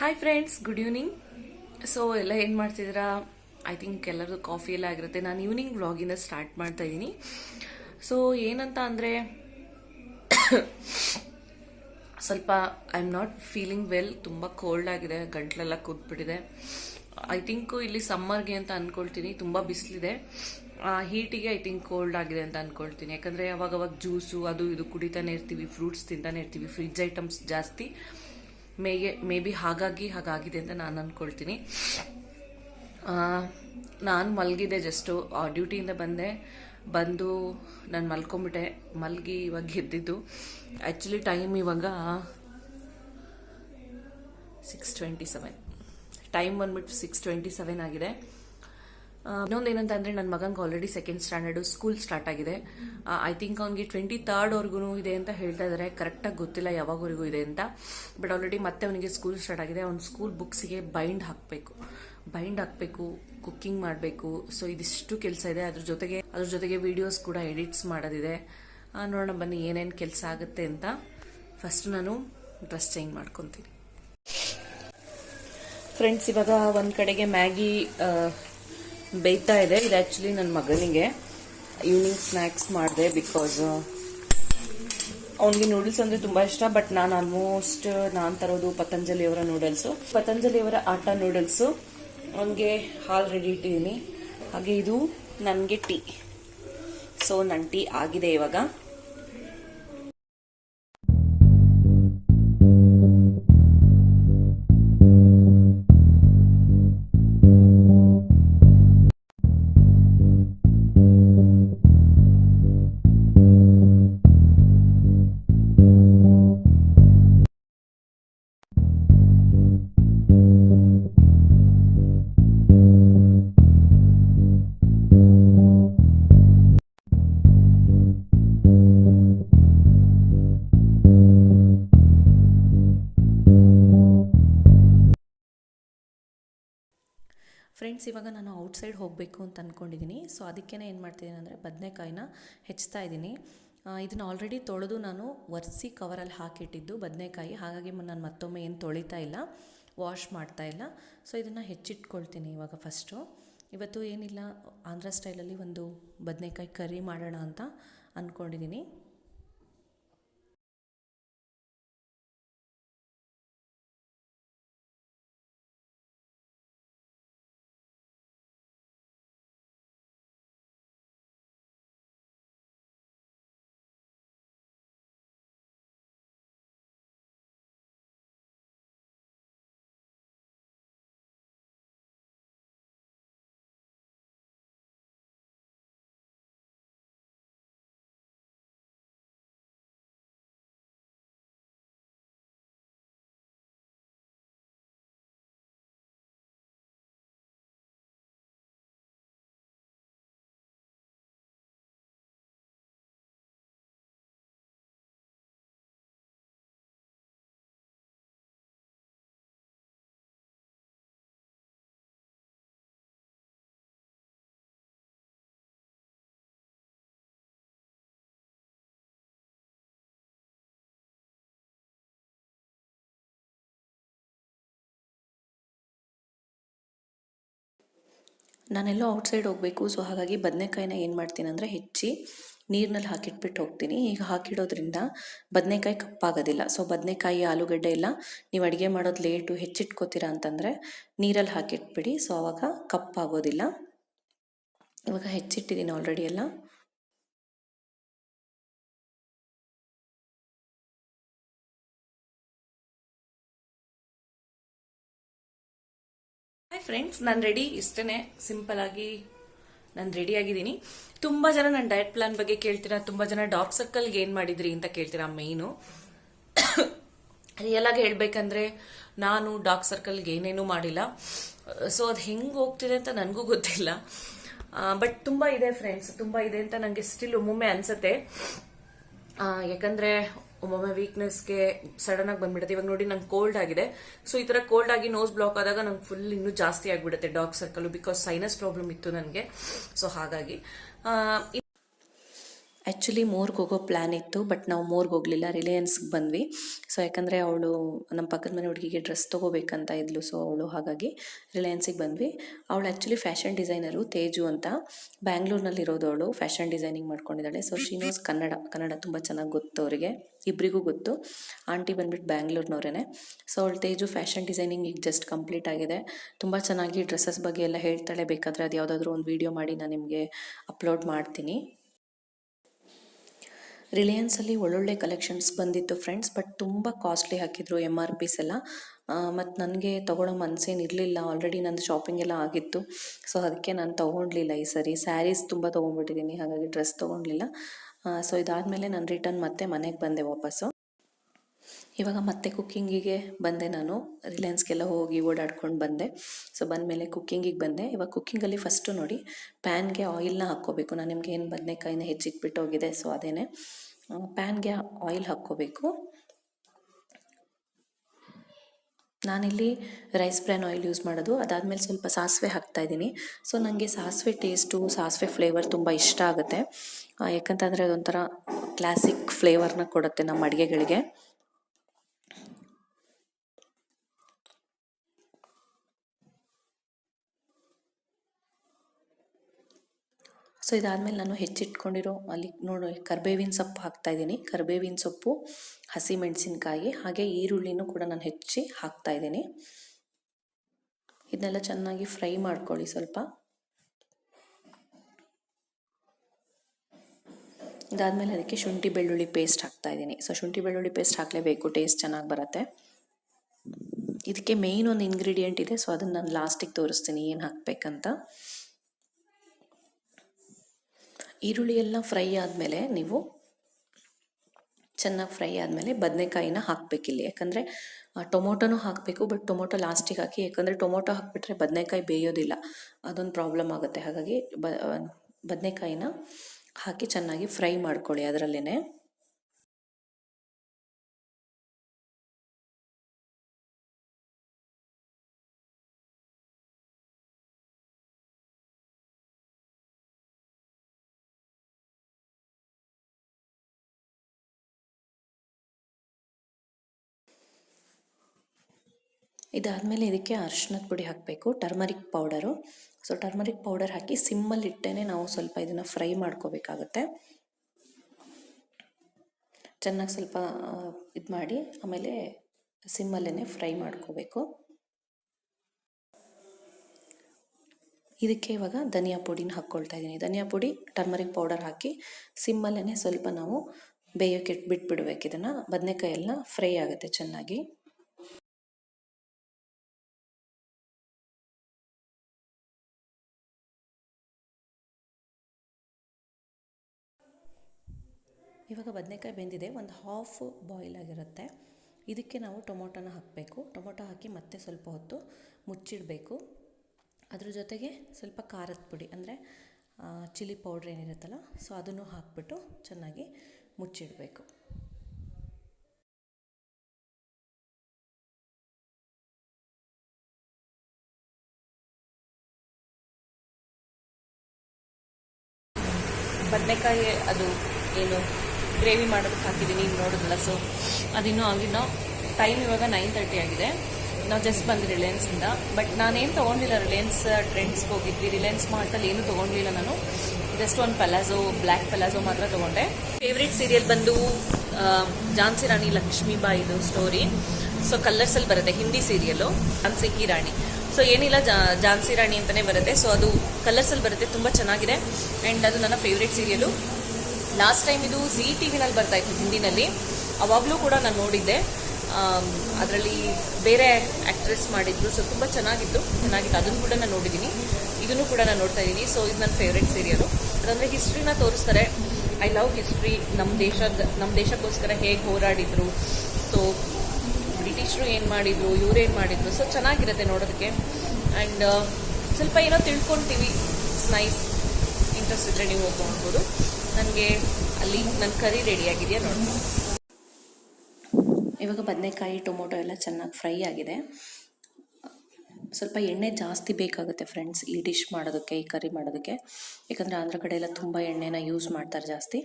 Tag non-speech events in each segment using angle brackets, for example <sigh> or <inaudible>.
Hi friends good evening so ಎಲ್ಲ ಏನು ಮಾಡ್ತಿದ್ದೀರಾ? ಐ ಥಿಂಕ್ ಎಲ್ಲರದು ಕಾಫಿ ಎಲ್ಲ ಆಗಿರುತ್ತೆ. ನಾನು ಈವ್ನಿಂಗ್ ವ್ಲಾಗಿಂದ ಸ್ಟಾರ್ಟ್ ಮಾಡ್ತಾ ಇದ್ದೀನಿ ಸೊ ಏನಂತ ಅಂದರೆ, ಸ್ವಲ್ಪ I am not feeling well ತುಂಬ ಕೋಲ್ಡ್ ಆಗಿದೆ. ಗಂಟ್ಲೆಲ್ಲ ಕೂತ್ಬಿಟ್ಟಿದೆ. ಐ ಥಿಂಕ್ ಇಲ್ಲಿ ಸಮ್ಮರ್ಗೆ ಅಂತ ಅಂದ್ಕೊಳ್ತೀನಿ ತುಂಬ ಬಿಸಿಲಿದೆ. ಹೀಟಿಗೆ ಐ ಥಿಂಕ್ ಕೋಲ್ಡ್ ಆಗಿದೆ ಅಂತ ಅಂದ್ಕೊಳ್ತೀನಿ ಯಾಕಂದರೆ ಅವಾಗ ಜ್ಯೂಸು ಅದು ಇದು ಕುಡಿತಾನೆ ಇರ್ತೀವಿ. ಫ್ರೂಟ್ಸ್ ತಿಂತಾನೆ ಇರ್ತೀವಿ. ಫ್ರಿಜ್ ಐಟಮ್ಸ್ ಜಾಸ್ತಿ. ಮೇಗೆ ಮೇ ಬಿ ಹಾಗಾಗಿ ಹಾಗಾಗಿದೆ ಅಂತ ನಾನು ಅಂದ್ಕೊಳ್ತೀನಿ ನಾನು ಮಲಗಿದೆ ಜಸ್ಟು ಡ್ಯೂಟಿಯಿಂದ ಬಂದೆ. ಬಂದು ನಾನು ಮಲ್ಕೊಂಬಿಟ್ಟೆ. ಮಲಗಿ ಇವಾಗ ಎದ್ದಿದ್ದು. ಆ್ಯಕ್ಚುಲಿ ಟೈಮ್ ಇವಾಗ ಸಿಕ್ಸ್ ಟ್ವೆಂಟಿ ಸೆವೆನ್ ಟೈಮ್ ಬಂದ್ಬಿಟ್ಟು ಸಿಕ್ಸ್ ಟ್ವೆಂಟಿ ಸೆವೆನ್ ಆಗಿದೆ. ಇನ್ನೊಂದು ಏನಂತ ಅಂದರೆ ನನ್ನ ಮಗಂಗೆ already second standard school start ಆಗಿದೆ ಐ ಥಿಂಕ್ ಅವ್ನಿಗೆ ಟ್ವೆಂಟಿ ತರ್ಡ್ವರೆಗೂ ಇದೆ ಅಂತ ಹೇಳ್ತಾ ಇದ್ದಾರೆ ಕರೆಕ್ಟಾಗಿ ಗೊತ್ತಿಲ್ಲ ಯಾವಾಗವರೆಗೂ ಇದೆ ಅಂತ. ಬಟ್ ಆಲ್ರೆಡಿ ಮತ್ತೆ ಅವನಿಗೆ ಸ್ಕೂಲ್ ಸ್ಟಾರ್ಟ್ ಆಗಿದೆ. ಅವ್ನ ಸ್ಕೂಲ್ ಬುಕ್ಸಿಗೆ ಬೈಂಡ್ ಹಾಕಬೇಕು. ಬೈಂಡ್ ಹಾಕಬೇಕು ಕುಕ್ಕಿಂಗ್ ಮಾಡಬೇಕು. ಸೊ ಇದಿಷ್ಟು ಕೆಲಸ ಇದೆ. ಅದ್ರ ಜೊತೆಗೆ ಅದ್ರ ಜೊತೆಗೆ ವಿಡಿಯೋಸ್ ಕೂಡ ಎಡಿಟ್ಸ್ ಮಾಡೋದಿದೆ. ನೋಡೋಣ ಬನ್ನಿ ಏನೇನು ಕೆಲಸ ಆಗುತ್ತೆ ಅಂತ. ಫಸ್ಟ್ ನಾನು ಡ್ರೆಸ್ ಚೇಂಜ್ ಮಾಡ್ಕೊತೀನಿ. ಫ್ರೆಂಡ್ಸ್ ಇವಾಗ ಒಂದು ಕಡೆಗೆ ಮ್ಯಾಗಿ ಬೇಯ್ತಾ ಇದೆ. ಇದು ಆ್ಯಕ್ಚುಲಿ ನನ್ನ ಮಗನಿಗೆ. ಈವ್ನಿಂಗ್ ಸ್ನ್ಯಾಕ್ಸ್ ಮಾಡಿದೆ ಬಿಕಾಸ್ ಅವನಿಗೆ ನೂಡಲ್ಸ್ ಅಂದರೆ ತುಂಬ ಇಷ್ಟ ಬಟ್ ನಾನು ಆಲ್ಮೋಸ್ಟ್ ನಾನು ತರೋದು ಪತಂಜಲಿಯವರ ನೂಡಲ್ಸು ಪತಂಜಲಿಯವರ ಆಟ ನೂಡಲ್ಸು ಅವನಿಗೆ ಹಾಲು ರೆಡಿ ಇಟ್ಟಿದ್ದೀನಿ ಹಾಗೆ ಇದು ನನಗೆ ಟೀ ಸೊ ನನ್ನ ಟೀ ಆಗಿದೆ ಇವಾಗ. ಫ್ರೆಂಡ್ಸ್ ಇವಾಗ ನಾನು ಔಟ್ಸೈಡ್ ಹೋಗಬೇಕು ಅಂತ ಅಂದ್ಕೊಂಡಿದ್ದೀನಿ ಸೊ ಅದಕ್ಕೇ ಏನು ಮಾಡ್ತಿದ್ದೀನಿ ಅಂದರೆ ಬದನೆಕಾಯಿನ ಹೆಚ್ಚ್ತಾ ಇದ್ದೀನಿ ಇದನ್ನು ಆಲ್ರೆಡಿ ತೊಳೆದು ನಾನು ಒರೆಸಿ ಕವರಲ್ಲಿ ಹಾಕಿಟ್ಟಿದ್ದು ಬದನೆಕಾಯಿ. ಹಾಗಾಗಿ ನಾನು ಮತ್ತೊಮ್ಮೆ ಏನು ತೊಳಿತಾ ಇಲ್ಲ ವಾಶ್ ಮಾಡ್ತಾ ಇಲ್ಲ. ಸೊ ಇದನ್ನು ಹೆಚ್ಚಿಟ್ಕೊಳ್ತೀನಿ ಇವಾಗ ಫಸ್ಟು ಇವತ್ತು ಏನಿಲ್ಲ, ಆಂಧ್ರ ಸ್ಟೈಲಲ್ಲಿ ಒಂದು ಬದನೆಕಾಯಿ ಕರಿ ಮಾಡೋಣ ಅಂತ ಅಂದ್ಕೊಂಡಿದ್ದೀನಿ ನಾನೆಲ್ಲೋ ಔಟ್ಸೈಡ್ ಹೋಗಬೇಕು ಸೊ ಹಾಗಾಗಿ ಬದನೆಕಾಯಿನ ಏನು ಮಾಡ್ತೀನಿ ಅಂದರೆ ಹೆಚ್ಚಿ ನೀರಿನಲ್ಲಿ ಹಾಕಿಟ್ಬಿಟ್ಟು ಹೋಗ್ತೀನಿ. ಈಗ ಹಾಕಿಡೋದ್ರಿಂದ ಬದನೆಕಾಯಿ ಕಪ್ಪಾಗೋದಿಲ್ಲ. ಸೊ ಬದನೆಕಾಯಿ, ಆಲೂಗಡ್ಡೆ ಎಲ್ಲ ನೀವು ಅಡುಗೆ ಮಾಡೋದು ಲೇಟು ಹೆಚ್ಚಿಟ್ಕೋತೀರಾ ಅಂತಂದರೆ ನೀರಲ್ಲಿ ಹಾಕಿಟ್ಬಿಡಿ. ಸೊ ಆವಾಗ ಕಪ್ಪಾಗೋದಿಲ್ಲ. ಇವಾಗ ಹೆಚ್ಚಿಟ್ಟಿದ್ದೀನಿ ಆಲ್ರೆಡಿ ಎಲ್ಲ. ಫ್ರೆಂಡ್ಸ್ ನಾನು ರೆಡಿ ಇಷ್ಟೇ ಸಿಂಪಲ್ ಆಗಿ ನಾನು ರೆಡಿ ಆಗಿದ್ದೀನಿ. ತುಂಬ ಜನ ನನ್ನ ಡಯಟ್ ಪ್ಲಾನ್ ಬಗ್ಗೆ ಕೇಳ್ತೀರಾ? ತುಂಬ ಜನ ಡಾರ್ಕ್ ಸರ್ಕಲ್ಗೆ ಏನು ಮಾಡಿದ್ರಿ ಅಂತ ಕೇಳ್ತೀರಾ ಮೇಯ್ನು ರಿಯಲ್ ಆಗಿ ಹೇಳ್ಬೇಕಂದ್ರೆ ನಾನು ಡಾರ್ಕ್ ಸರ್ಕಲ್ಗೆ ಏನೇನೂ ಮಾಡಿಲ್ಲ. ಸೊ ಅದು ಹೆಂಗೆ ಹೋಗ್ತಿದೆ ಅಂತ ನನಗೂ ಗೊತ್ತಿಲ್ಲ. ಬಟ್ ತುಂಬಾ ಇದೆ ಫ್ರೆಂಡ್ಸ್ ತುಂಬಾ ಇದೆ ಅಂತ ನನಗೆ ಸ್ಟಿಲ್ ಒಮ್ಮೊಮ್ಮೆ ಅನ್ಸುತ್ತೆ. ಯಾಕಂದ್ರೆ ಒಮ್ಮೊಮ್ಮೆ ವೀಕ್ನೆಸ್ಗೆ ಸಡನ್ ಆಗಿ ಬಂದ್ಬಿಡುತ್ತೆ. ಇವಾಗ ನೋಡಿ ನಂಗೆ ಕೋಲ್ಡ್ ಆಗಿದೆ. ಸೊ ಈ ತರ ಕೋಲ್ಡ್ ಆಗಿ ನೋಸ್ ಬ್ಲಾಕ್ ಆದಾಗ ನಂಗೆ ಫುಲ್ ಇನ್ನೂ ಜಾಸ್ತಿ ಆಗಿಬಿಡುತ್ತೆ dark circle because sinus problem ಇತ್ತು ನನಗೆ. ಸೊ ಹಾಗಾಗಿ ಆ್ಯಕ್ಚುಲಿ ಮೋರ್ಗೆ ಹೋಗೋ ಪ್ಲ್ಯಾನ್ ಇತ್ತು ಬಟ್ ನಾವು ಮೋರ್ಗೆ ಹೋಗಲಿಲ್ಲ. ರಿಲಯನ್ಸ್ಗೆ ಬಂದ್ವಿ. ಸೊ ಯಾಕಂದರೆ ಅವಳು ನಮ್ಮ ಪಕ್ಕದ ಮನೆ ಹುಡುಗಿಗೆ ಡ್ರೆಸ್ ತೊಗೋಬೇಕಂತ ಇದ್ಲು. ಸೊ ಅವಳು ಹಾಗಾಗಿ ರಿಲಯನ್ಸಿಗೆ ಬಂದ್ವಿ. ಅವಳು ಆ್ಯಕ್ಚುಲಿ ಫ್ಯಾಷನ್ ಡಿಸೈನರು ತೇಜು ಅಂತ. ಬ್ಯಾಂಗ್ಳೂರ್ನಲ್ಲಿರೋದು ಅವಳು. Fashion designing ಮಾಡ್ಕೊಂಡಿದ್ದಾಳೆ. So she knows Kannada. Kannada ತುಂಬ ಚೆನ್ನಾಗಿ ಗೊತ್ತು ಅವರಿಗೆ. ಇಬ್ಬರಿಗೂ ಗೊತ್ತು. ಆಂಟಿ ಬಂದ್ಬಿಟ್ಟು ಬ್ಯಾಂಗ್ಳೂರ್ನವ್ರೇ ಸೊ ಅವಳು ತೇಜು ಫ್ಯಾಷನ್ ಡಿಸೈನಿಂಗ್ ಈಗ ಜಸ್ಟ್ ಕಂಪ್ಲೀಟ್ ಆಗಿದೆ. ತುಂಬ ಚೆನ್ನಾಗಿ ಡ್ರೆಸ್ಸಸ್ ಬಗ್ಗೆ ಎಲ್ಲ ಹೇಳ್ತಾಳೆ. ಬೇಕಾದರೆ ಅದು ಯಾವುದಾದ್ರೂ ಒಂದು ವೀಡಿಯೋ ಮಾಡಿ, ನಾನು ನಿಮಗೆ ಅಪ್ಲೋಡ್ ಮಾಡ್ತೀನಿ. ರಿಲಯನ್ಸಲ್ಲಿ ಒಳ್ಳೊಳ್ಳೆ ಕಲೆಕ್ಷನ್ಸ್ ಬಂದಿತ್ತು ಫ್ರೆಂಡ್ಸ್, ಬಟ್ ತುಂಬ ಕಾಸ್ಟ್ಲಿ ಹಾಕಿದ್ರು ಎಂ ಆರ್ ಪಿಸ್ ಎಲ್ಲ. ಮತ್ತು ನನಗೆ ತೊಗೊಳ್ಳೋ ಮನಸ್ಸೇನಿರಲಿಲ್ಲ ಆಲ್ರೆಡಿ ನಂದು ಶಾಪಿಂಗ್ ಎಲ್ಲ ಆಗಿತ್ತು. ಸೊ ಅದಕ್ಕೆ ನಾನು ತೊಗೊಂಡ್ಲಿಲ್ಲ ಈ ಸರಿ. ಸ್ಯಾರೀಸ್ ತುಂಬ ತೊಗೊಂಡ್ಬಿಟ್ಟಿದ್ದೀನಿ ಹಾಗಾಗಿ ಡ್ರೆಸ್ ತೊಗೊಂಡ್ಲಿಲ್ಲ. ಸೊ ಇದಾದಮೇಲೆ ನಾನು ರಿಟರ್ನ್ ಮತ್ತೆ ಮನೆಗೆ ಬಂದೆ ವಾಪಸ್ಸು. ಇವಾಗ ಮತ್ತೆ ಕುಕ್ಕಿಂಗಿಗೆ ಬಂದೆ ನಾನು. ರಿಲಯನ್ಸ್ಗೆಲ್ಲ ಹೋಗಿ ಓಡಾಡ್ಕೊಂಡು ಬಂದೆ. ಸೊ ಬಂದಮೇಲೆ ಕುಕ್ಕಿಂಗಿಗೆ ಬಂದೆ. ಇವಾಗ ಕುಕ್ಕಿಂಗಲ್ಲಿ ಫಸ್ಟು ನೋಡಿ ಪ್ಯಾನ್ಗೆ ಆಯಿಲ್ನ ಹಾಕ್ಕೋಬೇಕು. ನಾನು ನಿಮ್ಗೆ ಏನು ಬದನೆಕಾಯಿನ ಹೆಚ್ಚಿಟ್ಬಿಟ್ಟು ಹೋಗಿದೆ ಸೊ ಅದೇನೆ. ಪ್ಯಾನ್ಗೆ ಆಯಿಲ್ ಹಾಕ್ಕೋಬೇಕು. ನಾನಿಲ್ಲಿ ರೈಸ್ ಬ್ರ್ಯಾನ್ ಆಯಿಲ್ ಯೂಸ್ ಮಾಡೋದು. ಅದಾದಮೇಲೆ ಸ್ವಲ್ಪ ಸಾಸಿವೆ ಹಾಕ್ತಾ ಇದ್ದೀನಿ. ಸೊ ನನಗೆ ಸಾಸಿವೆ ಟೇಸ್ಟು ಸಾಸಿವೆ ಫ್ಲೇವರ್ ತುಂಬ ಇಷ್ಟ ಆಗುತ್ತೆ. ಯಾಕಂತಂದರೆ ಅದೊಂಥರ ಕ್ಲಾಸಿಕ್ ಫ್ಲೇವರ್ನ ಕೊಡುತ್ತೆ ನಮ್ಮ ಅಡುಗೆಗಳಿಗೆ. ಸೊ ಇದಾದಮೇಲೆ ನಾನು ಹೆಚ್ಚಿಟ್ಕೊಂಡಿರೋ ಅಲ್ಲಿ ನೋಡಿ, ಕರ್ಬೇವಿನ ಸೊಪ್ಪು ಹಾಕ್ತಾ ಇದ್ದೀನಿ. ಕರ್ಬೇವಿನ ಸೊಪ್ಪು ಹಸಿಮೆಣಸಿನ್ಕಾಯಿ ಹಾಗೆ ಈರುಳ್ಳಿನೂ ಕೂಡ ನಾನು ಹೆಚ್ಚಿ ಹಾಕ್ತಾ ಇದ್ದೀನಿ. ಇದನ್ನೆಲ್ಲ ಚೆನ್ನಾಗಿ ಫ್ರೈ ಮಾಡ್ಕೊಳ್ಳಿ ಸ್ವಲ್ಪ. ಇದಾದಮೇಲೆ ಅದಕ್ಕೆ ಶುಂಠಿ ಬೆಳ್ಳುಳ್ಳಿ ಪೇಸ್ಟ್ ಹಾಕ್ತಾ ಇದ್ದೀನಿ. ಸೊ ಶುಂಠಿ ಬೆಳ್ಳುಳ್ಳಿ ಪೇಸ್ಟ್ ಹಾಕಲೇಬೇಕು, ಟೇಸ್ಟ್ ಚೆನ್ನಾಗಿ ಬರುತ್ತೆ. ಇದಕ್ಕೆ ಮೇಯ್ನ್ ಒಂದು ಇಂಗ್ರೀಡಿಯೆಂಟ್ ಇದೆ. ಸೊ ಅದನ್ನು ನಾನು ಲಾಸ್ಟಿಗೆ ತೋರಿಸ್ತೀನಿ, ಏನು ಹಾಕಬೇಕಂತ. ಈರುಳ್ಳಿ ಎಲ್ಲ ಫ್ರೈ ಆದಮೇಲೆ ನೀವು ಚೆನ್ನಾಗಿ ಫ್ರೈ ಆದಮೇಲೆ ಬದನೆಕಾಯಿನ ಹಾಕಬೇಕಿಲ್ಲಿ ಯಾಕಂದರೆ ಟೊಮೊಟೊನೂ ಹಾಕಬೇಕು, ಬಟ್ ಟೊಮೊಟೊ ಲಾಸ್ಟಿಗೆ ಹಾಕಿ, ಯಾಕಂದರೆ ಟೊಮೊಟೊ ಹಾಕಿಬಿಟ್ರೆ ಬದನೆಕಾಯಿ ಬೇಯೋದಿಲ್ಲ. ಅದೊಂದು ಪ್ರಾಬ್ಲಮ್ ಆಗುತ್ತೆ. ಹಾಗಾಗಿ ಬದನೆಕಾಯಿನ ಹಾಕಿ ಚೆನ್ನಾಗಿ ಫ್ರೈ ಮಾಡ್ಕೊಳ್ಳಿ ಅದರಲ್ಲೇ ಇದಾದಮೇಲೆ ಇದಕ್ಕೆ ಅರ್ಶಿನದ ಪುಡಿ ಹಾಕಬೇಕು turmeric powder so turmeric powder ಹಾಕಿ ಸಿಮ್ಮಲ್ಲಿ ಇಟ್ಟೇ ನಾವು ಸ್ವಲ್ಪ ಇದನ್ನು ಫ್ರೈ ಮಾಡ್ಕೋಬೇಕಾಗತ್ತೆ. ಚೆನ್ನಾಗಿ ಸ್ವಲ್ಪ ಇದು ಮಾಡಿ ಆಮೇಲೆ ಸಿಮ್ಮಲ್ಲೇ ಫ್ರೈ ಮಾಡ್ಕೋಬೇಕು. ಇದಕ್ಕೆ ಇವಾಗ ಧನಿಯಾ ಪುಡಿನ ಹಾಕ್ಕೊಳ್ತಾ ಇದ್ದೀನಿ ಧನಿಯಾ ಪುಡಿ ಟರ್ಮರಿಕ್ ಪೌಡರ್ ಹಾಕಿ ಸಿಮ್ಮಲ್ಲೇ ಸ್ವಲ್ಪ ನಾವು ಬೇಯೋಕೆ ಬಿಟ್ಬಿಡ್ಬೇಕು ಇದನ್ನು. ಬದನೆಕಾಯಿ ಎಲ್ಲ ಫ್ರೈ ಆಗುತ್ತೆ ಚೆನ್ನಾಗಿ. ಇವಾಗ ಬದನೆಕಾಯಿ ಬೆಂದಿದೆ, ಒಂದು ಹಾಫ್ ಬಾಯ್ಲ್ ಆಗಿರುತ್ತೆ. ಇದಕ್ಕೆ ನಾವು ಟೊಮೊಟೊನ ಹಾಕಬೇಕು. ಟೊಮೊಟೊ ಹಾಕಿ ಮತ್ತೆ ಸ್ವಲ್ಪ ಹೊತ್ತು ಮುಚ್ಚಿಡಬೇಕು. ಅದ್ರ ಜೊತೆಗೆ ಸ್ವಲ್ಪ ಖಾರದ ಪುಡಿ, ಅಂದರೆ ಚಿಲ್ಲಿ ಪೌಡ್ರ್ ಏನಿರುತ್ತಲ್ಲ ಸೊ ಅದನ್ನು ಹಾಕ್ಬಿಟ್ಟು ಚೆನ್ನಾಗಿ ಮುಚ್ಚಿಡಬೇಕು. ಬದನೆಕಾಯಿ ಅದು ಏನು? ಗ್ರೇವಿ ಮಾಡೋದಕ್ಕೆ ಹಾಕಿದ್ದೀನಿ ನೋಡೋದಲ್ಲ. ನೋಡಿದ್ರಲ್ಲ ಸೊ ಅದಿನ್ನೂ ಆಗಿಲ್ಲ ಟೈಮ್ ಇವಾಗ ನೈನ್ ತರ್ಟಿ ಆಗಿದೆ. ನಾವು ಜಸ್ಟ್ ಬಂದು ರಿಲಯನ್ಸಿಂದ ಬಟ್ ನಾನೇನು ತೊಗೊಂಡಿಲ್ಲ ರಿಲಯನ್ಸ್ ಟ್ರೆಂಡ್ಸ್ಗೆ ಹೋಗಿದ್ವಿ. ರಿಲಯನ್ಸ್ ಮಾರ್ಟಲ್ಲಿ ಏನು ತೊಗೊಂಡಿಲ್ಲ ನಾನು. ಜಸ್ಟ್ ಒಂದು ಪಲಾಜೋ ಬ್ಲ್ಯಾಕ್ ಪಲಾಜೋ ಮಾತ್ರ ತೊಗೊಂಡೆ. ಫೇವ್ರೇಟ್ ಸೀರಿಯಲ್ ಬಂದು ಝಾನ್ಸಿ ರಾಣಿ ಲಕ್ಷ್ಮೀಬಾಯಿದು ಸ್ಟೋರಿ ಸೊ ಕಲ್ಲರ್ಸಲ್ಲಿ ಬರುತ್ತೆ ಹಿಂದಿ ಸೀರಿಯಲು ಝಾನ್ಸಿ ಕಿ ರಾಣಿ ಸೊ ಏನಿಲ್ಲ ಝಾನ್ಸಿ ರಾಣಿ ಅಂತಲೇ ಬರುತ್ತೆ. ಸೊ ಅದು ಕಲರ್ಸಲ್ಲಿ ಬರುತ್ತೆ, ತುಂಬ ಚೆನ್ನಾಗಿದೆ. ಆ್ಯಂಡ್ ಅದು ನನ್ನ ಫೇವ್ರೇಟ್ ಸೀರಿಯಲು ಲಾಸ್ಟ್ ಟೈಮ್ ಇದು ಝೀ ಟಿ ವಿನಲ್ಲಿ ಬರ್ತಾ ಇತ್ತು, ಹಿಂದಿನಲ್ಲಿ. ಅವಾಗಲೂ ಕೂಡ ನಾನು ನೋಡಿದ್ದೆ. ಅದರಲ್ಲಿ ಬೇರೆ ಆ್ಯಕ್ಟ್ರೆಸ್ ಮಾಡಿದ್ರು ಸೊ ತುಂಬ ಚೆನ್ನಾಗಿತ್ತು. ಚೆನ್ನಾಗಿತ್ತು. ಅದನ್ನು ಕೂಡ ನಾನು ನೋಡಿದ್ದೀನಿ ಇದನ್ನು ಕೂಡ ನಾನು ನೋಡ್ತಾ ಇದ್ದೀನಿ ಸೊ ಇದು ನನ್ನ ಫೇವ್ರೆಟ್ ಸೀರಿಯಲು ಅದಂದರೆ ಹಿಸ್ಟ್ರಿನ ತೋರಿಸ್ತಾರೆ. ಐ ಲವ್ ಹಿಸ್ಟ್ರಿ ನಮ್ಮ ದೇಶದ ನಮ್ಮ ದೇಶಕ್ಕೋಸ್ಕರ ಹೇಗೆ ಹೋರಾಡಿದ್ರು. ಸೊ ಬ್ರಿಟಿಷರು ಏನು ಮಾಡಿದ್ರು, ಇವ್ರು ಏನು ಮಾಡಿದ್ರು. ಸೊ ಚೆನ್ನಾಗಿರುತ್ತೆ ನೋಡೋದಕ್ಕೆ. ಆ್ಯಂಡ್ ಸ್ವಲ್ಪ ಏನೋ ತಿಳ್ಕೊತೀವಿ. ನೈಸ್ ಇಂಟ್ರೆಸ್ಟ್ ಇದ್ದರೆ ನೀವು ಹೋಗ್ಬೋದು. ನನಗೆ ಅಲ್ಲಿ ನನ್ನ ಕರಿ ರೆಡಿ ಆಗಿದೆಯಾ ನೋಡಿ. ಇವಾಗ ಬದನೆಕಾಯಿ, ಟೊಮೊಟೊ ಎಲ್ಲ ಚೆನ್ನಾಗಿ ಫ್ರೈ ಆಗಿದೆ. ಸ್ವಲ್ಪ ಎಣ್ಣೆ ಜಾಸ್ತಿ ಬೇಕಾಗುತ್ತೆ ಫ್ರೆಂಡ್ಸ್ ಈ ಡಿಶ್ ಮಾಡೋದಕ್ಕೆ, ಈ ಕರಿ ಮಾಡೋದಕ್ಕೆ. ಯಾಕಂದರೆ ಆಂಧ್ರ ಕಡೆ ಎಲ್ಲ ತುಂಬ ಎಣ್ಣೆನ ಯೂಸ್ ಮಾಡ್ತಾರೆ ಜಾಸ್ತಿ.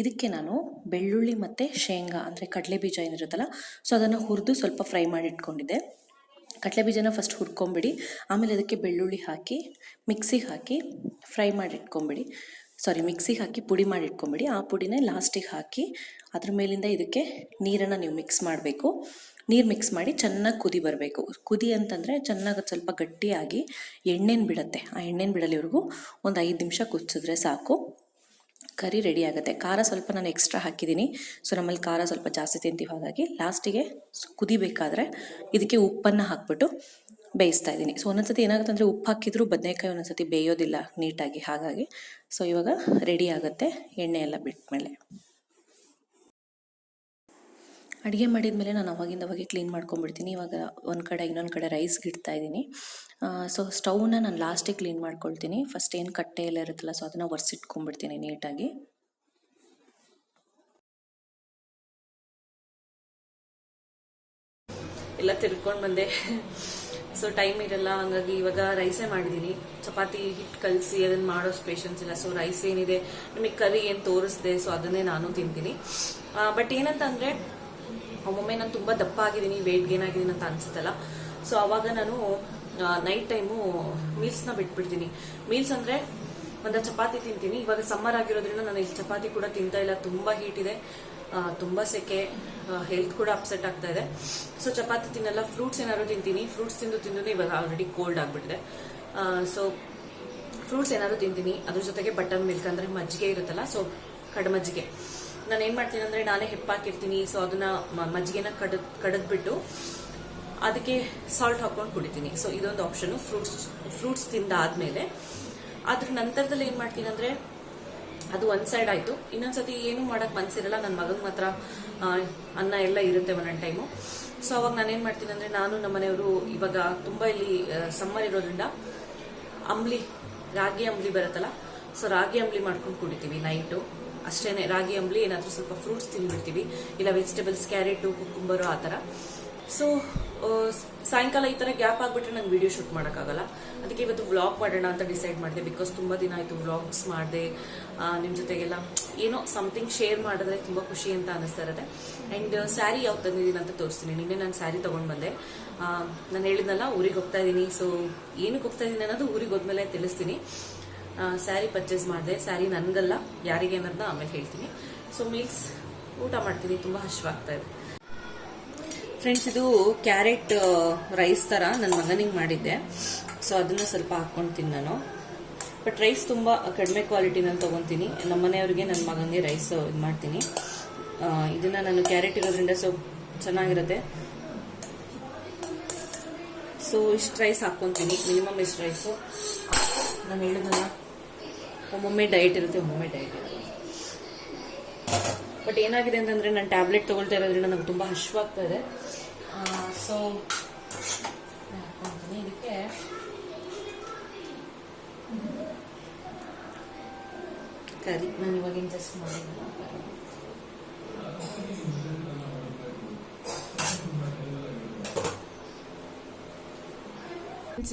ಇದಕ್ಕೆ ನಾನು ಬೆಳ್ಳುಳ್ಳಿ ಮತ್ತು ಶೇಂಗಾ, ಅಂದರೆ ಕಡಲೆ ಬೀಜ ಏನಿರುತ್ತಲ್ಲ ಸೊ ಅದನ್ನು ಹುರಿದು ಸ್ವಲ್ಪ ಫ್ರೈ ಮಾಡಿ ಇಟ್ಕೊಂಡಿದ್ದೆ. ಕಡಲೆ ಬೀಜನ ಫಸ್ಟ್ ಹುರ್ಕೊಂಬಿಡಿ, ಆಮೇಲೆ ಅದಕ್ಕೆ ಬೆಳ್ಳುಳ್ಳಿ ಹಾಕಿ ಮಿಕ್ಸಿಗೆ ಹಾಕಿ, ಫ್ರೈ ಮಾಡಿ ಇಟ್ಕೊಂಬಿಡಿ. ಸಾರಿ ಮಿಕ್ಸಿಗೆ ಹಾಕಿ ಪುಡಿ ಮಾಡಿ ಇಟ್ಕೊಂಬಿಡಿ. ಆ ಪುಡಿನೇ ಲಾಸ್ಟಿಗೆ ಹಾಕಿ ಅದ್ರ ಮೇಲಿಂದ ಇದಕ್ಕೆ ನೀರನ್ನು ನೀವು ಮಿಕ್ಸ್ ಮಾಡಬೇಕು. ನೀರು ಮಿಕ್ಸ್ ಮಾಡಿ ಚೆನ್ನಾಗಿ ಕುದಿ ಬರಬೇಕು. ಕುದಿ ಅಂತಂದರೆ ಚೆನ್ನಾಗಿ ಸ್ವಲ್ಪ ಗಟ್ಟಿಯಾಗಿ ಎಣ್ಣೆನ ಬಿಡುತ್ತೆ. ಆ ಎಣ್ಣೆನ ಬಿಡಲಿವರೆಗೂ ಒಂದು ಐದು ನಿಮಿಷ ಕುದಿಸಿದ್ರೆ ಸಾಕು. ಕರಿ ರೆಡಿ ಆಗುತ್ತೆ. ಖಾರ ಸ್ವಲ್ಪ ನಾನು ಎಕ್ಸ್ಟ್ರಾ ಹಾಕಿದ್ದೀನಿ ಸೊ ನಮ್ಮಲ್ಲಿ ಖಾರ ಸ್ವಲ್ಪ ಜಾಸ್ತಿ ತಿಂತೀವಿ. ಹಾಗಾಗಿ ಲಾಸ್ಟಿಗೆ ಕುದಿಬೇಕಾದ್ರೆ ಇದಕ್ಕೆ ಉಪ್ಪನ್ನು ಹಾಕ್ಬಿಟ್ಟು ಬೇಯಿಸ್ತಾ ಇದ್ದೀನಿ. ಸೊ ಒಂದೊಂದ್ಸತಿ ಏನಾಗುತ್ತೆ ಅಂದರೆ ಉಪ್ಪು ಹಾಕಿದ್ರು ಬದನೆಕಾಯಿ ಒಂದೊಂದ್ಸತಿ ಬೇಯೋದಿಲ್ಲ ನೀಟಾಗಿ. ಹಾಗಾಗಿ ಸೊ ಇವಾಗ ರೆಡಿ ಆಗುತ್ತೆ ಎಣ್ಣೆ ಎಲ್ಲ ಬಿಟ್ಮೇಲೆ. ಅಡುಗೆ ಮಾಡಿದ ಮೇಲೆ ನಾನು ಅವಾಗಿಂದ ಅವಾಗೆ ಕ್ಲೀನ್ ಮಾಡ್ಕೊಂಡ್ಬಿಡ್ತೀನಿ. ಇವಾಗ ಒಂದು ಕಡೆ ಇನ್ನೊಂದು ಕಡೆ ರೈಸ್ಗೆ ಇಡ್ತಾ ಇದ್ದೀನಿ. ಸೊ ಸ್ಟವ್ನ ನಾನು ಲಾಸ್ಟಿಗೆ ಕ್ಲೀನ್ ಮಾಡ್ಕೊಳ್ತೀನಿ. ಫಸ್ಟ್ ಏನು ಕಟ್ಟೆ ಎಲ್ಲ ಇರುತ್ತಲ್ಲ ಸೊ ಅದನ್ನು ಒರೆಸಿಟ್ಕೊಂಡ್ಬಿಡ್ತೀನಿ ನೀಟಾಗಿ. ಎಲ್ಲ ತಿರ್ಕೊಂಡು ಬಂದೆ. ಸೊ ಟೈಮ್ ಇರಲ್ಲ, ಹಂಗಾಗಿ ಇವಾಗ ರೈಸೇ ಮಾಡಿದ್ದೀನಿ ಚಪಾತಿ ಹಿಟ್ಟು ಕಲಸಿ ಅದನ್ನ ಮಾಡೋ ಸ್ಪೇಷನ್ಸ್ ಇಲ್ಲ. ಸೊ ರೈಸ್ ಏನಿದೆ, ನಿಮಗೆ ಕರಿ ಏನು ತೋರಿಸ್ದೆ ಸೊ ಅದನ್ನೇ ನಾನು ತಿಂತೀನಿ. ಬಟ್ ಏನಂತ ಅಂದ್ರೆ ಒಮ್ಮೊಮ್ಮೆ ನಾನು ತುಂಬಾ ದಪ್ಪ ಆಗಿದ್ದೀನಿ ವೇಟ್ ಗೇನ್ ಆಗಿದ್ದೀನಿ ಅಂತ ಅನ್ಸುತ್ತಲ್ಲ. ಸೊ ಅವಾಗ ನಾನು ನೈಟ್ ಟೈಮು ಮೀಲ್ಸ್ನ ಬಿಟ್ಬಿಡ್ತೀನಿ. ಮೀಲ್ಸ್ ಅಂದ್ರೆ ಒಂದು ಚಪಾತಿ ತಿಂತೀನಿ. ಇವಾಗ ಸಮ್ಮರ್ ಆಗಿರೋದ್ರಿಂದ ನಾನು ಚಪಾತಿ ಕೂಡ ತಿಂತಾ ಇಲ್ಲ. ತುಂಬಾ ಹೀಟ್ ಇದೆ. ತುಂಬಾ ಸೆಕೆ ಹೆಲ್ತ್ ಕೂಡ ಅಪ್ಸೆಟ್ ಆಗ್ತಾ ಇದೆ. ಸೊ ಚಪಾತಿ ತಿನ್ನಲ್ಲ ಫ್ರೂಟ್ಸ್ ಏನಾದ್ರು ತಿಂತೀನಿ. ಫ್ರೂಟ್ಸ್ ತಿಂದು ತಿಂದು ಇವಾಗ ಆಲ್ರೆಡಿ ಕೋಲ್ಡ್ ಆಗ್ಬಿಟ್ಟಿದೆ. ಸೊ ಫ್ರೂಟ್ಸ್ ಏನಾದ್ರು ತಿಂತೀನಿ. ಅದ್ರ ಜೊತೆಗೆ ಬಟರ್ ಮಿಲ್ಕ್ ಅಂದ್ರೆ ಮಜ್ಜಿಗೆ ಇರುತ್ತಲ್ಲ ಸೊ ಕಡಮಜ್ಜಿಗೆ ನಾನು ಏನ್ ಮಾಡ್ತೀನಿ ಅಂದ್ರೆ ನಾನೇ ಹೆಪ್ಪಾಕಿರ್ತೀನಿ ಸೊ ಅದನ್ನ ಮಜ್ಜಿಗೆನ ಕಡದ್, ಕಡದ್ಬಿಟ್ಟು ಅದಕ್ಕೆ ಸಾಲ್ಟ್ ಹಾಕೊಂಡು ಕುಡಿತೀನಿ. ಸೊ ಇದೊಂದು ಆಪ್ಷನ್ ಫ್ರೂಟ್ಸ್ ಫ್ರೂಟ್ಸ್ ತಿಂದಾದ್ಮೇಲೆ, ಅದ್ರ ನಂತರದಲ್ಲಿ ಏನ್ ಮಾಡ್ತೀನಿ ಅಂದ್ರೆ ಅದು ಒಂದ್ ಸೈಡ್ ಆಯ್ತು. ಇನ್ನೊಂದ್ಸತಿ ಏನು ಮಾಡಕ್ ಮನ್ಸಿರಲ್ಲ. ನನ್ನ ಮಗನ್ ಮಾತ್ರ ಅನ್ನ ಎಲ್ಲ ಇರುತ್ತೆ ಒಂದೊಂದು ಟೈಮು ಸೊ ಅವಾಗ ನಾನೇನ್ ಮಾಡ್ತೀನಿ ಅಂದ್ರೆ ನಾನು ನಮ್ಮ ಮನೆಯವರು ಇವಾಗ ತುಂಬಾ ಇಲ್ಲಿ ಸಮ್ಮರ್ ಇರೋದ್ರಿಂದ ಅಂಬ್ಲಿ, ರಾಗಿ ಅಂಬ್ಲಿ ಬರುತ್ತಲ್ಲ ಸೊ ರಾಗಿ ಅಂಬ್ಲಿ ಮಾಡ್ಕೊಂಡು ಕುಡಿತೀವಿ ನೈಟು ಅಷ್ಟೇನೆ ರಾಗಿ ಅಂಬ್ಲಿ ಏನಾದ್ರೂ ಸ್ವಲ್ಪ ಫ್ರೂಟ್ಸ್ ತಿಂದ್ಬಿಡ್ತೀವಿ. ಇಲ್ಲ ವೆಜಿಟೇಬಲ್ಸ್ ಕ್ಯಾರೆಟು ಕುಕ್ಕುಂಬರು ಆ ಥರ. ಸೊ ಸಾಯಂಕಾಲ ಈ ತರ ಗ್ಯಾಪ್ ಆಗಿಬಿಟ್ರೆ ನಂಗೆ ವಿಡಿಯೋ ಶೂಟ್ ಮಾಡೋಕ್ಕಾಗಲ್ಲ. ಅದಕ್ಕೆ ಇವತ್ತು ವ್ಲಾಗ್ ಮಾಡೋಣ ಅಂತ ಡಿಸೈಡ್ ಮಾಡಿದೆ. ಬಿಕಾಸ್ ತುಂಬ ದಿನ ಆಯಿತು ವ್ಲಾಗ್ಸ್ ಮಾಡಿದೆ. ನಿಮ್ಮ ಜೊತೆಗೆಲ್ಲ ಏನೋ ಸಮಥಿಂಗ್ ಶೇರ್ ಮಾಡಿದ್ರೆ ತುಂಬ ಖುಷಿ ಅಂತ ಅನಿಸ್ತಾ ಇರುತ್ತೆ. ಅಂಡ್ ಸ್ಯಾರಿ ಯಾವ್ದು ತಂದಿದ್ದೀನಿ ಅಂತ ತೋರಿಸ್ತೀನಿ. ನಿನ್ನೆ ನಾನು ಸ್ಯಾರಿ ತಗೊಂಡ್ ಬಂದೆ. ನಾನು ಹೇಳಿದ್ನಲ್ಲ, ಊರಿಗೆ ಹೋಗ್ತಾ ಇದ್ದೀನಿ ಸೊ ಏನಕ್ಕೆ ಹೋಗ್ತಾ ಇದ್ದೀನಿ ಅನ್ನೋದು ಊರಿಗೆ ಹೋದ್ಮೇಲೆ ತಿಳಿಸ್ತೀನಿ. ಸ್ಯಾರಿ ಪರ್ಚೇಸ್ ಮಾಡಿದೆ. ಸ್ಯಾರಿ ನನಗಲ್ಲ, ಯಾರಿಗೆ ಅನ್ನೋದನ್ನ ಆಮೇಲೆ ಹೇಳ್ತೀನಿ. ಸೊ ಮೀಲ್ಸ್ ಊಟ ಮಾಡ್ತೀನಿ. ತುಂಬಾ ಹಶ್ವಾಗ್ತಾ ಇದೆ. ಫ್ರೆಂಡ್ಸ್, ಇದು ಕ್ಯಾರೆಟ್ ರೈಸ್ ತರ ನನ್ನ ಮಗನಿಗೆ ಮಾಡಿದ್ದೆ. ಸೊ ಅದನ್ನ ಸ್ವಲ್ಪ ಹಾಕ್ಕೊಳ್ತೀನಿ ನಾನು. ಬಟ್ ರೈಸ್ ತುಂಬ ಕಡಿಮೆ ಕ್ವಾಲಿಟಿನಲ್ಲಿ ತೊಗೊತೀನಿ. ನಮ್ಮ ಮನೆಯವ್ರಿಗೆ ನನ್ನ ಮಗನಿಗೆ ರೈಸ್ ಇದು ಮಾಡ್ತೀನಿ. ಇದನ್ನ ನಾನು ಕ್ಯಾರೆಟ್ ಇರೋದ್ರಿಂದ ಸೊ ಚೆನ್ನಾಗಿರುತ್ತೆ. ಸೊ ಇಷ್ಟು ರೈಸ್ ಹಾಕೊಂತೀನಿ. ಮಿನಿಮಮ್ ಇಷ್ಟು ರೈಸು ನಾನು ಹೇಳಿದ್ನ ಒಮ್ಮೊಮ್ಮೆ ಡಯಟ್ ಇರುತ್ತೆ, ಒಮ್ಮೊಮ್ಮೆ ಡಯಟ್ ಇರುತ್ತೆ. ಬಟ್ ಏನಾಗಿದೆ ಅಂತಂದ್ರೆ, ನಾನು ಟ್ಯಾಬ್ಲೆಟ್ ತಗೊಳ್ತಾ ಇರೋದ್ರಿಂದ ನನಗೆ ತುಂಬಾ ಹಶ್ವಾಗ್ತಾ ಇದೆ. ಸೊ ಹಾಕೊಂತೀನಿ ಇದಕ್ಕೆ ಕರಿ. ನಾನು ಇವಾಗಿನ ಜಸ್ಟ್ ಮಾಡಿಲ್ಲ